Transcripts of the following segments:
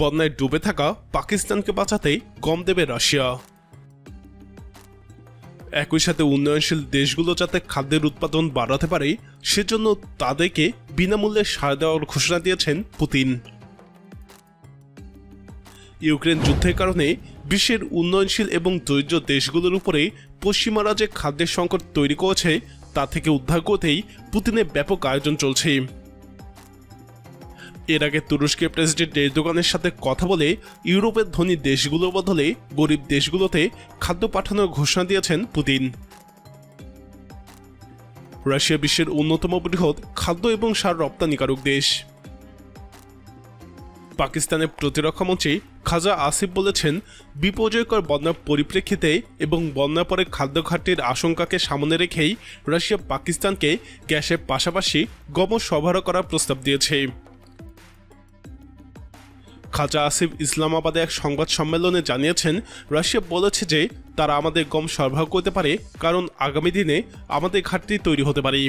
বন্যায় ডুবে থাকা পাকিস্তানকে বাঁচাতেই গম দেবে রাশিয়া। একই সাথে উন্নয়নশীল দেশগুলো যাতে খাদ্যের উৎপাদন বাড়াতে পারে, সেজন্য তাদেরকে বিনামূল্যে সার দেওয়ার ঘোষণা দিয়েছেন পুতিন। ইউক্রেন যুদ্ধের কারণে বিশ্বের উন্নয়নশীল এবং দরিদ্র দেশগুলোর উপরে পশ্চিমারা যে খাদ্যের সংকট তৈরি করেছে, তা থেকে উদ্ধার করতেই পুতিনের ব্যাপক আয়োজন চলছে। এর আগে তুরস্কের প্রেসিডেন্ট এরদোগানের সাথে কথা বলে ইউরোপের ধনী দেশগুলোর বদলে গরিব দেশগুলোতে খাদ্য পাঠানোর ঘোষণা দিয়েছেন পুতিন। রাশিয়া বিশ্বের অন্যতম বৃহৎ খাদ্য এবং সার রপ্তানিকারক দেশ। পাকিস্তানের প্রতিরক্ষা মন্ত্রী খাজা আসিফ বলেছেন, বিপর্যয়কর বন্যার পরিপ্রেক্ষিতে এবং বন্যার পরে খাদ্য ঘাটতির আশঙ্কাকে সামনে রেখেই রাশিয়া পাকিস্তানকে গ্যাসের পাশাপাশি গম সরবরাহ করার প্রস্তাব দিয়েছে। খাজা আসিফ ইসলামাবাদে এক সংবাদ সম্মেলনে জানিয়েছেন, রাশিয়া বলেছে যে তারা আমাদের গম সরবরাহ করতে পারে, কারণ আগামী দিনে আমাদের ঘাটতি তৈরি হতে পারে।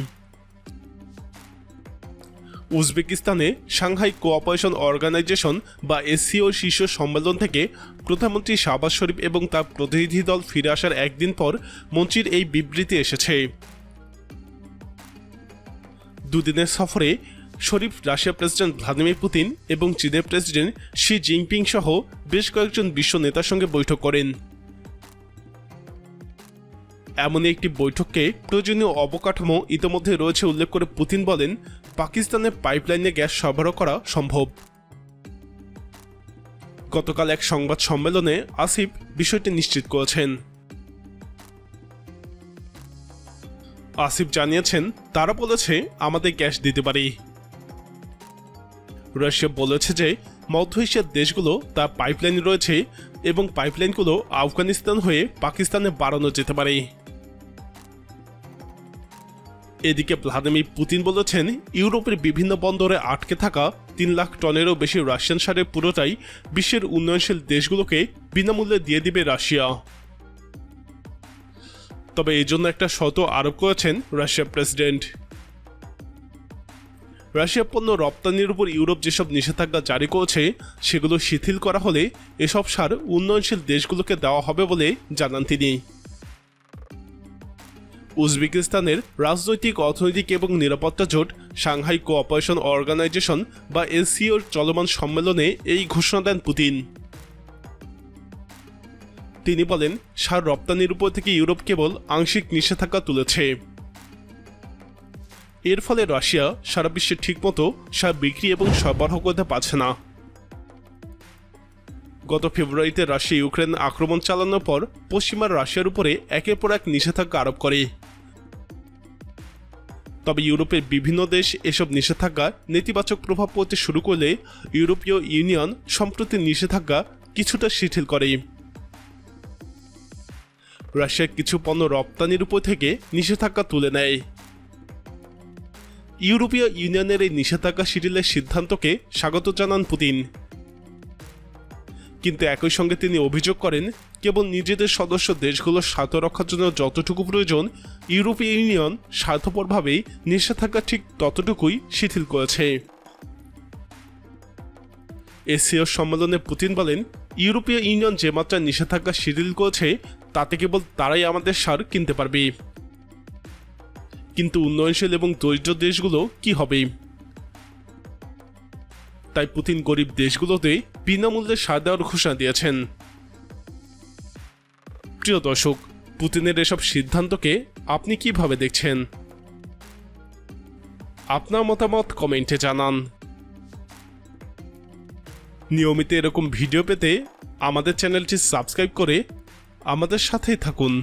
উজবেকিস্তানে সাংহাই কোঅপারেশন অর্গানাইজেশন বা এসসিও শীর্ষ সম্মেলন থেকে প্রধানমন্ত্রী শাহবাজ শরীফ এবং তার প্রতিনিধি দল ফিরে আসার একদিন পর মন্ত্রীর এই বিবৃতি এসেছে। দুদিনের সফরে Sharif Russia president Vladimir Putin এবং চীনের প্রেসিডেন্ট শি জিনপিং সহ বেশ কয়েকজন বিশ্ব নেতার সঙ্গে বৈঠক করেন। এমনই একটি বৈঠককে প্রয়োজনীয় অবকাঠামো ইতোমধ্যে রয়েছে উল্লেখ করে পুতিন বলেন, পাকিস্তানের পাইপলাইনে গ্যাস সরবরাহ করা সম্ভব। গতকাল এক সংবাদ সম্মেলনে আসিফ বিষয়টি নিশ্চিত করেছেন। আসিফ জানিয়েছেন, তারা বলেছে, আমাদের গ্যাস দিতে পারি। রাশিয়া বলেছে যে মধ্য এশিয়ার দেশগুলো তার পাইপলাইন রয়েছে এবং পাইপলাইনগুলো আফগানিস্তান হয়ে পাকিস্তানে বাড়ানো যেতে পারে। এদিকে ভ্লাদিমির পুতিন বলেছেন, ইউরোপের বিভিন্ন বন্দরে আটকে থাকা তিন লাখ টনেরও বেশি রাশিয়ান সারের পুরোটাই বিশ্বের উন্নয়নশীল দেশগুলোকে বিনামূল্যে দিয়ে দিবে রাশিয়া। তবে এই জন্য একটা শর্ত আরোপ করেছেন রাশিয়ার প্রেসিডেন্ট। রাশিয়া পণ্য রপ্তানির উপর ইউরোপ যেসব নিষেধাজ্ঞা জারি করেছে, সেগুলো শিথিল করা হলে এসব সার উন্নয়নশীল দেশগুলোকে দেওয়া হবে বলে জানান তিনি। উজবেকিস্তানের রাজনৈতিক, অর্থনৈতিক এবং নিরাপত্তা জোট, সাংহাই কোঅপারেশন অর্গানাইজেশন বা এসসিওর চলমান সম্মেলনে এই ঘোষণা দেন পুতিন। তিনি বলেন, সার রপ্তানির উপর থেকে ইউরোপ কেবল আংশিক নিষেধাজ্ঞা তুলেছে। এর ফলে রাশিয়া সারা বিশ্বে ঠিকমতো সার বিক্রি এবং সরবরাহ করতে পারছে না। গত ফেব্রুয়ারিতে রাশিয়া ইউক্রেন আক্রমণ চালানোর পর পশ্চিমা রাশিয়ার উপরে একের পর এক নিষেধাজ্ঞা আরোপ করে। তবে ইউরোপের বিভিন্ন দেশ এসব নিষেধাজ্ঞা নেতিবাচক প্রভাব পড়তে শুরু করলে ইউরোপীয় ইউনিয়ন সম্প্রতি নিষেধাজ্ঞা কিছুটা শিথিল করে। রাশিয়ার কিছু পণ্য রপ্তানির উপর থেকে নিষেধাজ্ঞা তুলে নেয়। ইউরোপীয় ইউনিয়নের এই নিষেধাজ্ঞা শিথিলের সিদ্ধান্তকে স্বাগত জানান পুতিন। কিন্তু একই সঙ্গে তিনি অভিযোগ করেন, কেবল নিজেদের সদস্য দেশগুলোর স্বার্থ রক্ষার জন্য যতটুকু প্রয়োজন, ইউরোপীয় ইউনিয়ন স্বার্থপরভাবেই নিষেধাজ্ঞা ঠিক ততটুকুই শিথিল করেছে। এসিও সম্মেলনে পুতিন বলেন, ইউরোপীয় ইউনিয়ন যে মাত্রায় নিষেধাজ্ঞা শিথিল করেছে, তাতে কেবল তারাই আমাদের সার কিনতে পারবে। কিন্তু উন্নয়নশীল এবং দরিদ্র দেশগুলো কি হবে? তাই পুতিন গরিব দেশগুলোতে বিনামূল্যে সার দেওয়ার ঘোষণা দিয়েছেন। প্রিয় দর্শক, পুতিনের এসব সিদ্ধান্তকে আপনি কীভাবে দেখছেন? আপনার মতামত কমেন্টে জানান। নিয়মিত এরকম ভিডিও পেতে আমাদের চ্যানেলটি সাবস্ক্রাইব করে আমাদের সাথেই থাকুন।